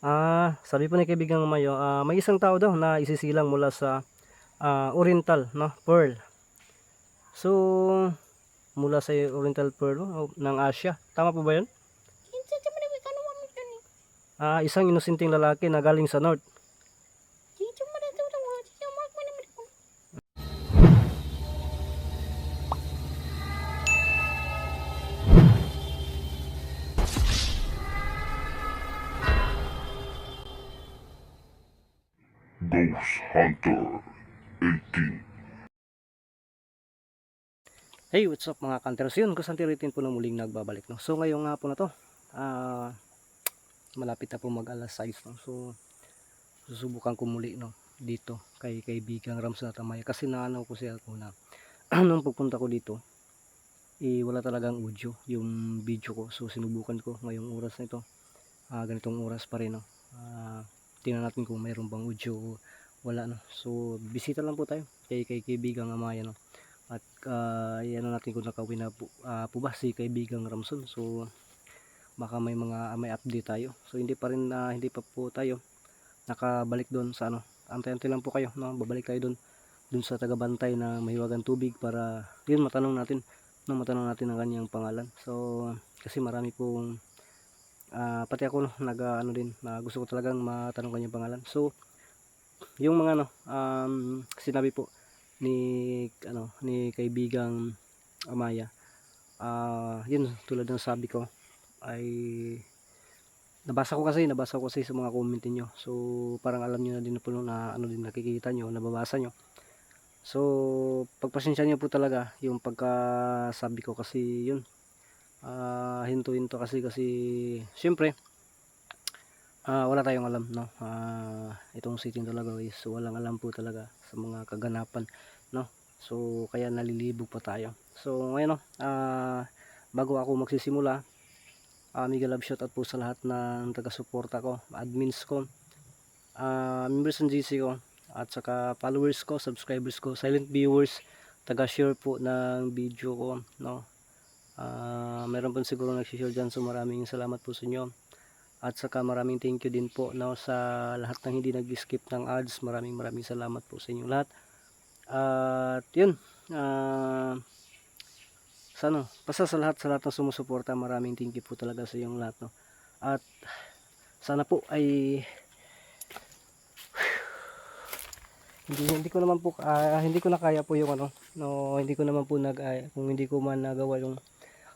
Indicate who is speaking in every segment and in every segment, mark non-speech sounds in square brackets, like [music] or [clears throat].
Speaker 1: Ah, sabi po ni kaibigang Mayo, ah, may isang tao daw na isisilang mula sa ah, Oriental, no? Pearl. So, mula sa Oriental Pearl no, ng Asia. Tama po ba
Speaker 2: tani.
Speaker 1: Ah, isang inosenteng lalaki na galing sa North.
Speaker 3: Ghost Hunter 18.
Speaker 1: Hey, what's up mga kanters? Yun, kasantiritin po na muling nagbabalik. No? So, ngayong nga po na to, ah, malapit na po mag alas 6. No? So, susubukan ko muli no, dito kay kaibigang Rams na Tamaya. Kasi naanaw ko siya ko na [clears throat] nung pagpunta ko dito, eh, wala talagang audio yung video ko. So, sinubukan ko ngayong oras na ito. Ah, ganitong oras pa rin. No? Ah, tingnan natin kung mayroon bang audio o wala. No? So, bisita lang po tayo kay, kay kaibigang Amaya. No? at uh, yan natin kung nakawin na po, ah, po ba si kaibigang Ramson so baka may mga may update tayo so hindi pa rin ah, hindi pa po tayo nakabalik doon sa ano antay-antay lang po kayo no babalik tayo doon doon sa tagabantay na mahiwagang tubig para yun matanong natin no matanong natin ang kanyang pangalan so kasi marami pong ah, pati ako nag ah, ano din na gusto ko talagang matanong kanyang pangalan so yung mga ano um, sinabi po ni ano ni kaibigang Amaya. Ah, yun tulad ng sabi ko ay nabasa ko kasi nabasa ko kasi sa mga comment niyo. So parang alam niyo na din po na ano din nakikita niyo, nababasa niyo. So pagpasensya niyo po talaga yung pagkasabi ko kasi yun. Ah, hinto-hinto kasi kasi syempre ah wala tayong alam no? Ah itong sitting talaga is walang alam po talaga sa mga kaganapan no? So kaya nalilibog pa tayo. So ngayon no? Ah bago ako magsisimula ah mega love shoutout po sa lahat ng taga-suporta ko admins ko ah members ng GC ko at saka followers ko subscribers ko silent viewers taga-share po ng video ko no ah meron po siguro nag-share dyan so maraming salamat po sa inyo at saka maraming thank you din po no, sa lahat ng hindi nag-skip ng ads. Maraming maraming salamat po sa inyo lahat. At yun. Uh, sa ano, basta sa lahat sa lahat ng sumusuporta, maraming thank you po talaga sa inyong lahat. No? At sana po ay [sighs] hindi hindi ko naman po ah, hindi ko na kaya po yung ano no hindi ko naman po nag ah, kung hindi ko man nagawa yung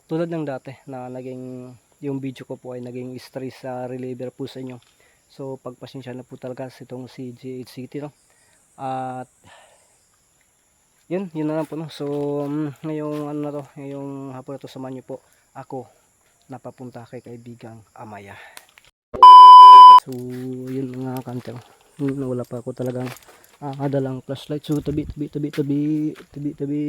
Speaker 1: tulad ng dati na naging yung video ko po ay naging stress sa reliever po sa inyo. So pagpasensya na po talaga itong si GH City no. At yun, yun na lang po no. So mm, ngayong ano na to, ngayong hapon na to samahan niyo po ako napapunta kay kaibigang Amaya. So yun mga kanter. Hmm, Wala pa ako talagang ah, dalang flashlight. So tabi tabi tabi tabi tabi tabi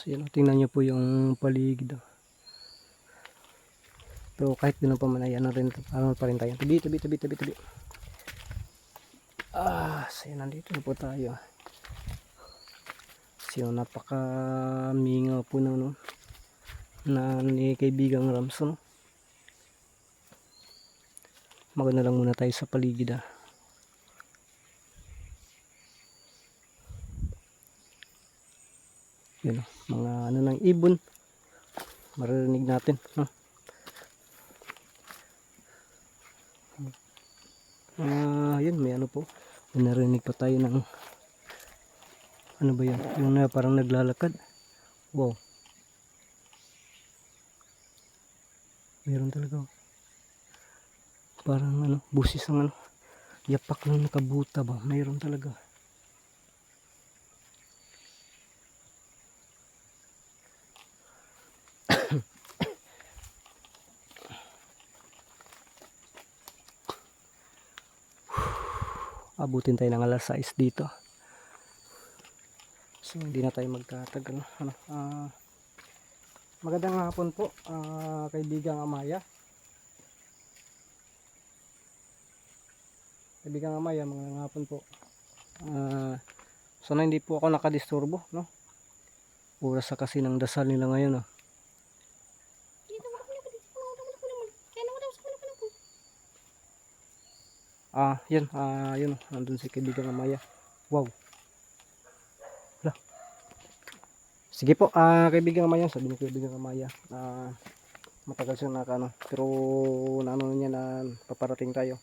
Speaker 1: So yan, tingnan nyo po yung paligid. oh. Pero kahit din pa man ay ano rin, ano pa rin tayo. Tabi, tabi, tabi, tabi, tabi. Ah, so nandito na po tayo. So napaka minga po na no, na ni kaibigang Ramson. Maganda lang muna tayo sa paligid ah. Yun, oh, mga ano ng ibon. Maririnig natin. No? Ah, yun, may ano po. May narinig pa tayo ng ano ba yan? Yung na parang naglalakad. Wow. Meron talaga. oh. Parang ano, busis ang ano. Yapak ng nakabuta ba? Mayroon talaga. Abutin tayo ng alas 6 dito so hindi na tayo magkatagal ano, ah, magandang hapon po ah, kaibigang Amaya kaibigang Amaya magandang hapon po Ah, sana hindi po ako nakadisturbo no Oras sa kasi ng dasal nila ngayon. Oh.
Speaker 2: Dito mo ako naman. Dito mo ako naman. Kaya naman daw sa kanila po.
Speaker 1: Ah, yan. Ah, yun. Nandun si kaibigan Amaya. Wow. Hala. Sige po, ah, kaibigan Amaya. Sabi ni kaibigan Amaya. Ah, matagal siyang naka, ano. Pero, naano niya na paparating tayo.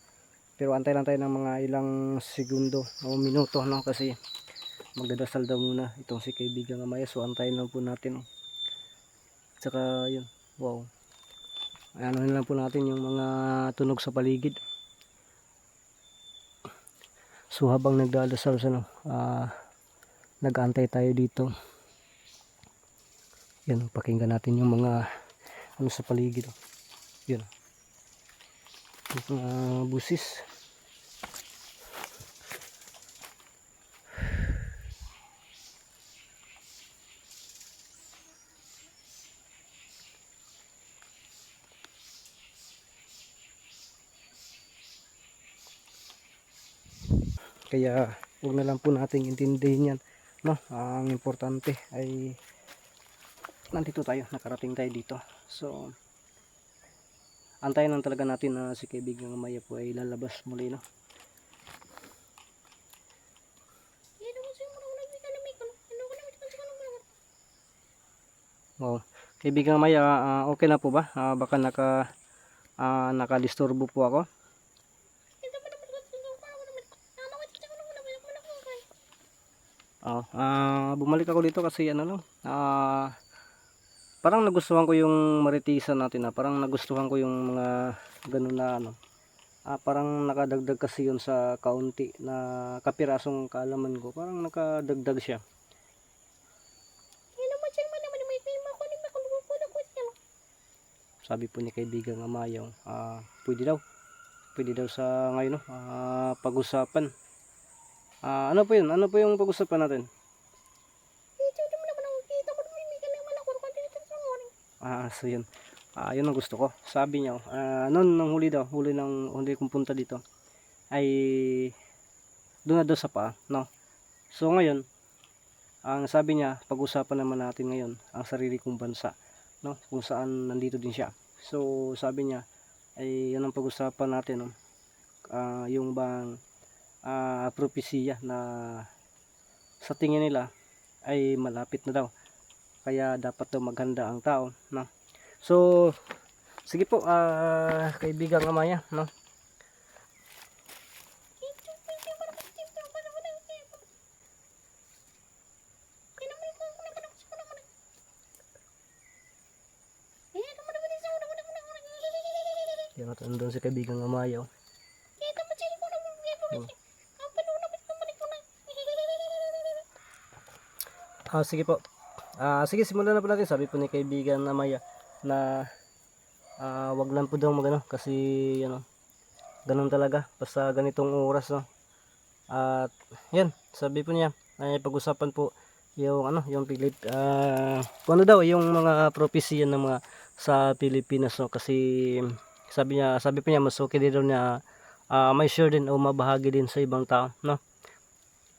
Speaker 1: Pero antay lang tayo ng mga ilang segundo o minuto, no? Kasi, magdadasal daw muna itong si kaibigan Amaya. So, antayin lang po natin. Oh. Tsaka, yun. Wow. Ano na lang po natin yung mga tunog sa paligid. So habang nagdadasal sa no, ah nag-aantay tayo dito. Yan, pakinggan natin yung mga ano sa paligid. Yun. Yung mga busis. Kaya huwag na lang po nating intindihin yan. No? Ang importante ay nandito tayo, nakarating tayo dito. So, antayin lang talaga natin na si kaibigang Maya po ay lalabas muli. No? Wow. Kaibigang Maya, ah, okay na po ba? Ah, baka naka ah, nakadisturbo po ako.
Speaker 2: Dito mo naman. Dito ko naman. Ano ko dito ko naman. Wala ko naman. Okay.
Speaker 1: Oh, ah bumalik ako dito kasi ano lang, ah parang nagustuhan ko yung maritisan natin na parang nagustuhan ko yung mga ganun na ano. Ah, parang nakadagdag kasi yun sa kaunti na kapirasong kaalaman ko. Parang nakadagdag siya. Sabi po ni kaibigan Amayaw, ah pwede daw. Pwede daw sa ngayon no, ah pag-usapan. Ah, ano po yun? Ano po yung pag-usapan natin? Ah, so yun. Ah, yun ang gusto ko. Sabi niya, ah, noon nang huli daw, huli nang huli kong punta dito, ay doon na daw sa paa, no? So ngayon, ang sabi niya, pag-usapan naman natin ngayon ang sarili kong bansa, no? Kung saan nandito din siya. So sabi niya, ay yun ang pag-usapan natin, no? Ah, yung bang ah, propesya na sa tingin nila ay malapit na daw. Kaya dapat daw maghanda ang tao no? So sige po ah kaibigang amaya no? Yan at andun si kaibigang amaya oh.
Speaker 2: Dito mo siya. Ako naman. Dito mo siya. Ang panunan mo. Ito mo. Ito mo.
Speaker 1: Ah sige po. Ah sige simulan na po natin. Sabi po ni kaibigan amaya na ah wag lang po daw magano kasi ano ganun talaga. Basta ganitong oras no. At yan sabi po niya ay pag-usapan po yung ano yung Pilip ah ano daw yung mga propesya ng mga sa Pilipinas no. Kasi sabi niya sabi po niya mas okay din daw na ah, may share din o mabahagi din sa ibang tao no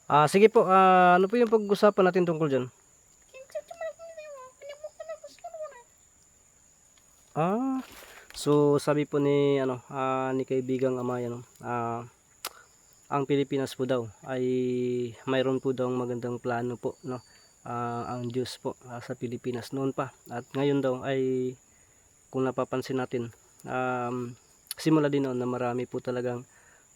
Speaker 1: ah sige po ah, ano po yung pag-usapan natin tungkol diyan Ah, so sabi po ni ano, ah, ni kaibigang Amaya no, ah, ang Pilipinas po daw ay mayroon po daw magandang plano po no. Ah, ang Diyos po ah, sa Pilipinas noon pa at ngayon daw ay kung napapansin natin um, simula din noon na marami po talagang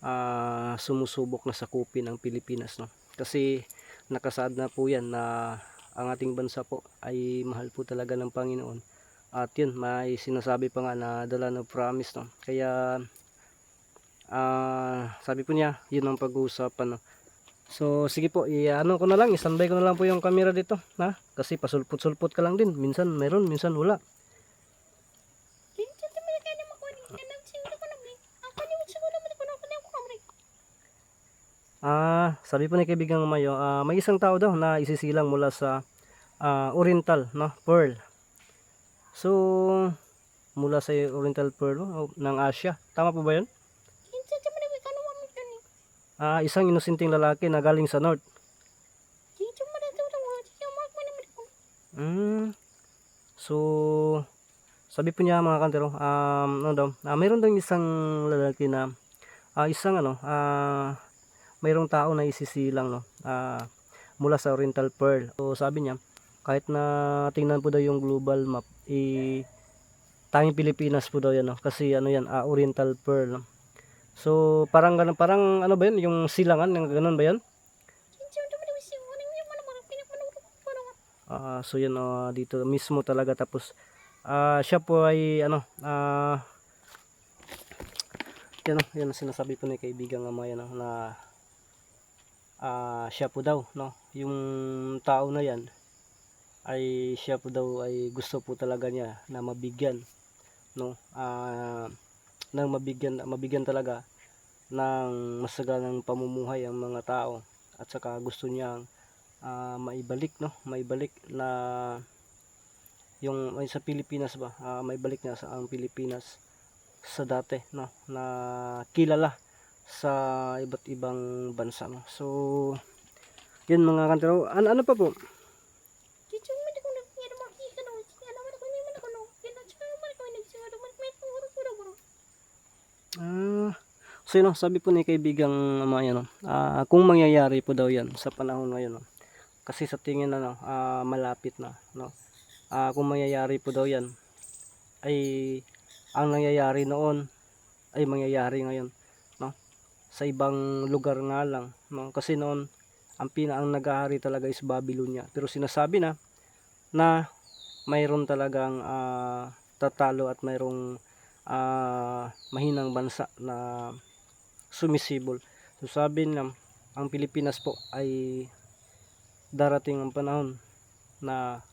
Speaker 1: ah, sumusubok na sakupin ang Pilipinas no. Kasi nakasaad na po yan na ang ating bansa po ay mahal po talaga ng Panginoon at yun, may sinasabi pa nga na dala ng promise, no? Kaya, ah sabi po niya, yun ang pag-uusapan, no? So, sige po, i-ano ko na lang, isandbay ko na lang po yung camera dito, ha? Kasi pasulpot-sulpot ka lang din. Minsan meron, minsan wala. Ah, sabi po ni kaibigang Mayo, ah, may isang tao daw na isisilang mula sa ah, Oriental, no? Pearl. So, mula sa Oriental Pearl no? ng Asia. Tama po ba
Speaker 2: naman. Kano mo naman.
Speaker 1: Ah, isang inosenteng lalaki na galing sa North.
Speaker 2: Mo mo naman.
Speaker 1: So, sabi po niya mga kantero, um, ano daw, ah, mayroon daw isang lalaki na, ah, isang ano, ah, mayroong tao na isisilang, no, ah, mula sa Oriental Pearl. So, sabi niya, kahit na tingnan po daw yung global map, i tanging Pilipinas po daw yan, no, kasi ano yan, ah, Oriental Pearl, no. So, parang ganun, parang ano ba yun, yung silangan, yung ganun ba yun? Ah, so yun ah, dito mismo talaga tapos ah, siya po ay ano ah yan yan ang sinasabi po ni kaibigan nga yan oh, na ah, siya po daw no? Yung tao na yan ay siya po daw ay gusto po talaga niya na mabigyan no? Ah nang mabigyan mabigyan talaga ng masaganang pamumuhay ang mga tao at saka gusto niyang ah, maibalik no? Maibalik na yung ay, sa Pilipinas ba? Ah, maibalik niya sa ang Pilipinas sa dati no? Na kilala sa iba't ibang bansa no? So yun mga kantero. Ano, ano pa po? Ah, so yun, sabi po ni kaibigang mga no, ah, kung mangyayari po daw yan sa panahon ngayon, no, kasi sa tingin na no, ah, malapit na, no, ah, kung mangyayari po daw yan, ay ang nangyayari noon ay mangyayari ngayon, sa ibang lugar nga lang, no, kasi noon ang pina ang nag-ahari talaga is Babylonia, pero sinasabi na na mayroon talagang ah, tatalo at mayroong ah, mahinang bansa na sumisibol. So sabi niya, ang Pilipinas po ay darating ang panahon na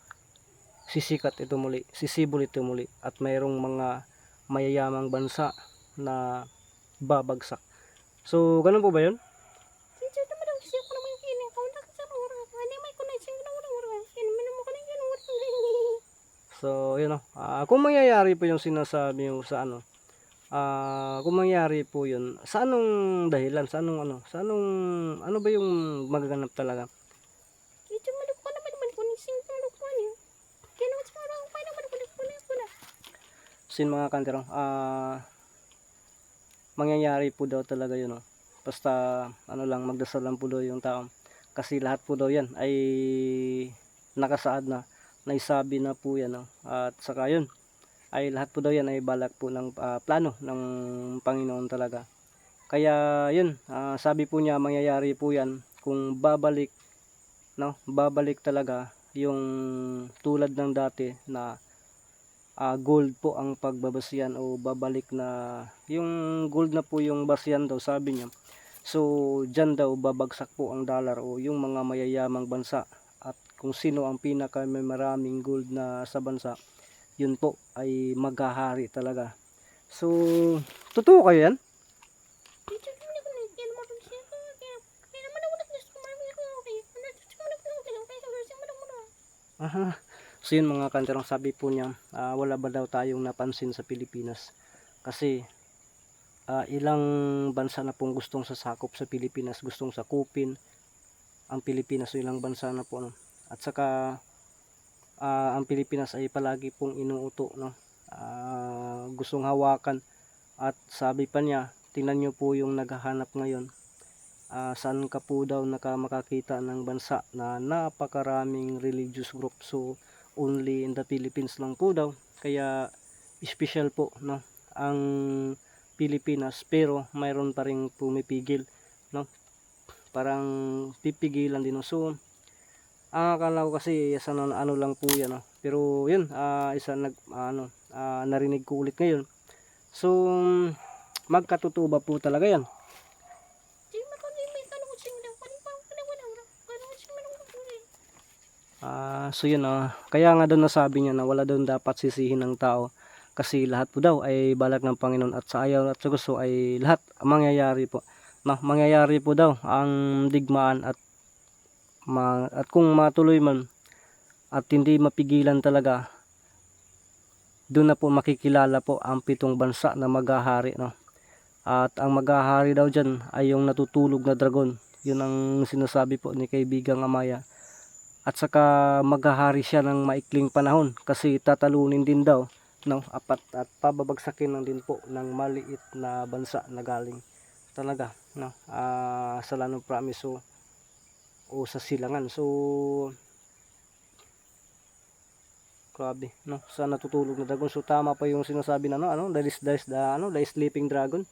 Speaker 1: sisikat ito muli, sisibol ito muli at mayroong mga mayayamang bansa na babagsak. So, ganun po ba yun? So, yun o. Ah, kung mangyayari po yung sinasabi mo sa ano, ah, kung mangyayari po yun, sa anong dahilan, sa anong ano, sa anong, ano ba yung magaganap talaga? Yun mga kanterong, ah, mangyayari po daw talaga yun o. Basta, ano lang, magdasal lang po daw yung tao. Kasi lahat po daw yan ay nakasaad na, naisabi na po yan o. At saka yun, ay lahat po daw yan ay balak po ng ah, plano ng Panginoon talaga. Kaya yun, ah, sabi po niya mangyayari po yan kung babalik no, babalik talaga yung tulad ng dati na ah, gold po ang pagbabasyan o babalik na yung gold na po yung basyan daw sabi niya. So diyan daw babagsak po ang dollar o yung mga mayayamang bansa at kung sino ang pinaka may maraming gold na sa bansa yun po ay maghahari talaga. So, totoo kayo yan? Aha. So yun mga kanterong sabi po niya, ah, wala ba daw tayong napansin sa Pilipinas? Kasi ah, ilang bansa na pong gustong sasakop sa Pilipinas, gustong sakupin ang Pilipinas, so ilang bansa na po. No? At saka ah, ang Pilipinas ay palagi pong inuuto, no? Ah, gustong hawakan at sabi pa niya, tingnan niyo po yung naghahanap ngayon. Ah, saan ka po daw naka makakita ng bansa na napakaraming religious group so only in the Philippines lang po daw. Kaya special po no ang Pilipinas. Pero mayroon pa ring pumipigil no. Parang pipigilan din. No so ang akala ko kasi isa na ano lang po yan no. Pero yun ah, isa nag ano ah, narinig ko ulit ngayon. So magkatotoo ba po talaga yan Ah, so yun ah. Kaya nga doon nasabi niya na wala doon dapat sisihin ng tao kasi lahat po daw ay balak ng Panginoon at sa ayaw at sa gusto ay lahat mangyayari po. Ma, mangyayari po daw ang digmaan at ma, at kung matuloy man at hindi mapigilan talaga doon na po makikilala po ang pitong bansa na maghahari no. At ang maghahari daw diyan ay yung natutulog na dragon. Yun ang sinasabi po ni kaibigang Amaya at saka maghahari siya ng maikling panahon kasi tatalunin din daw no? Apat at pababagsakin lang din po ng maliit na bansa na galing talaga no? Ah, sa Lanong Promise o, o sa Silangan. So grabe no? Sa natutulog na dragon. So tama pa yung sinasabi na no? Ano? That is, is the ano? The sleeping dragon.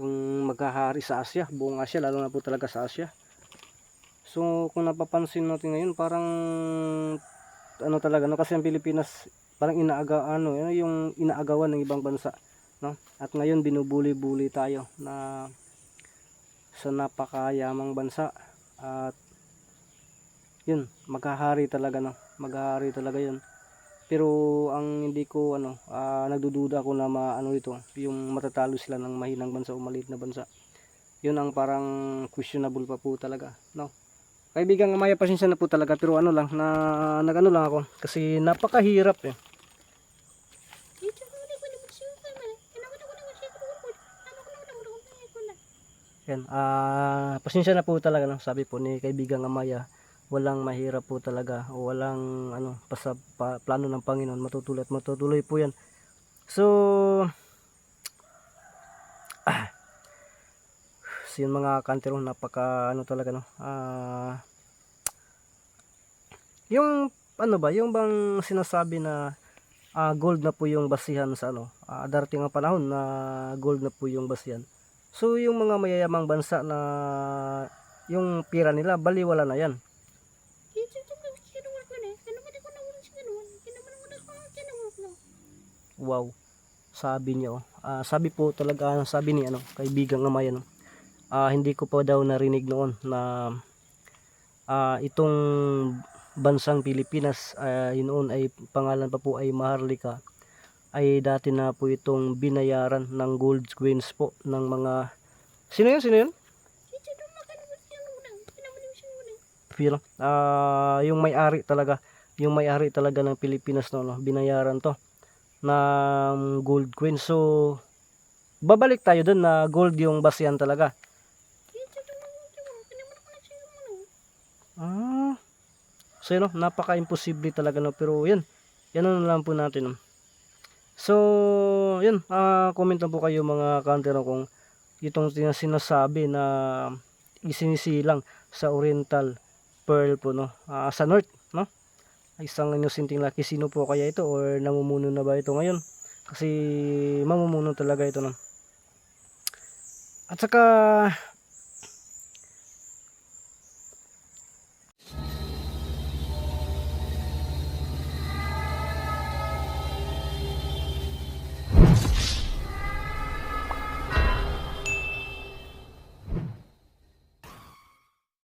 Speaker 1: Yung maghahari sa Asia buong Asia lalo na po talaga sa Asia so kung napapansin natin ngayon parang ano talaga no? Kasi ang Pilipinas parang inaaga ano yun yung inaagawan ng ibang bansa no? At ngayon binubuli-buli tayo na sa napakayamang bansa. At yun maghahari talaga no? Maghahari talaga yun. Pero ang hindi ko ano ah, nagdududa ako na maano ito yung matatalo sila ng mahinang bansa o maliit na bansa. Yun ang parang questionable pa po talaga no kaibigan nga pasensya na po talaga pero ano lang na nagano lang ako kasi napakahirap eh. Yan, ah, pasensya na po talaga no. Sabi po ni kaibigang Amaya, walang mahirap po talaga o walang ano basta pa, plano ng Panginoon matutuloy at matutuloy po 'yan. So so yun mga kantero napaka ano talaga no. Ah yung ano ba, yung bang sinasabi na ah, gold na po yung basihan sa ano, ah, darating ang panahon na gold na po yung basihan. So yung mga mayayamang bansa na yung pira nila baliwala na yan. Wow. Sabi niyo. ah sabi po talaga sabi ni ano kaibigan ng mayan. Ah hindi ko pa daw narinig noon na ah itong bansang Pilipinas ay noon ay pangalan pa po ay Maharlika ay dati na po itong binayaran ng gold coins po ng mga Sino yun? Sino yun? Pero ah yung may-ari talaga, yung may-ari talaga ng Pilipinas no, no binayaran to ng gold coin. So babalik tayo dun na gold yung basihan talaga.
Speaker 2: Dito do makan mo. Kinaman ako na siya muna.
Speaker 1: Ah. So yun, no, napaka-imposible talaga no, pero yun. Yan na lang po natin. No. So, yun, ah comment lang po kayo mga kantero kung itong sin- sinasabi na isinisilang sa Oriental Pearl po no, ah, sa North, no? Isang inusinting laki sino po kaya ito or namumuno na ba ito ngayon? Kasi mamumuno talaga ito no. At saka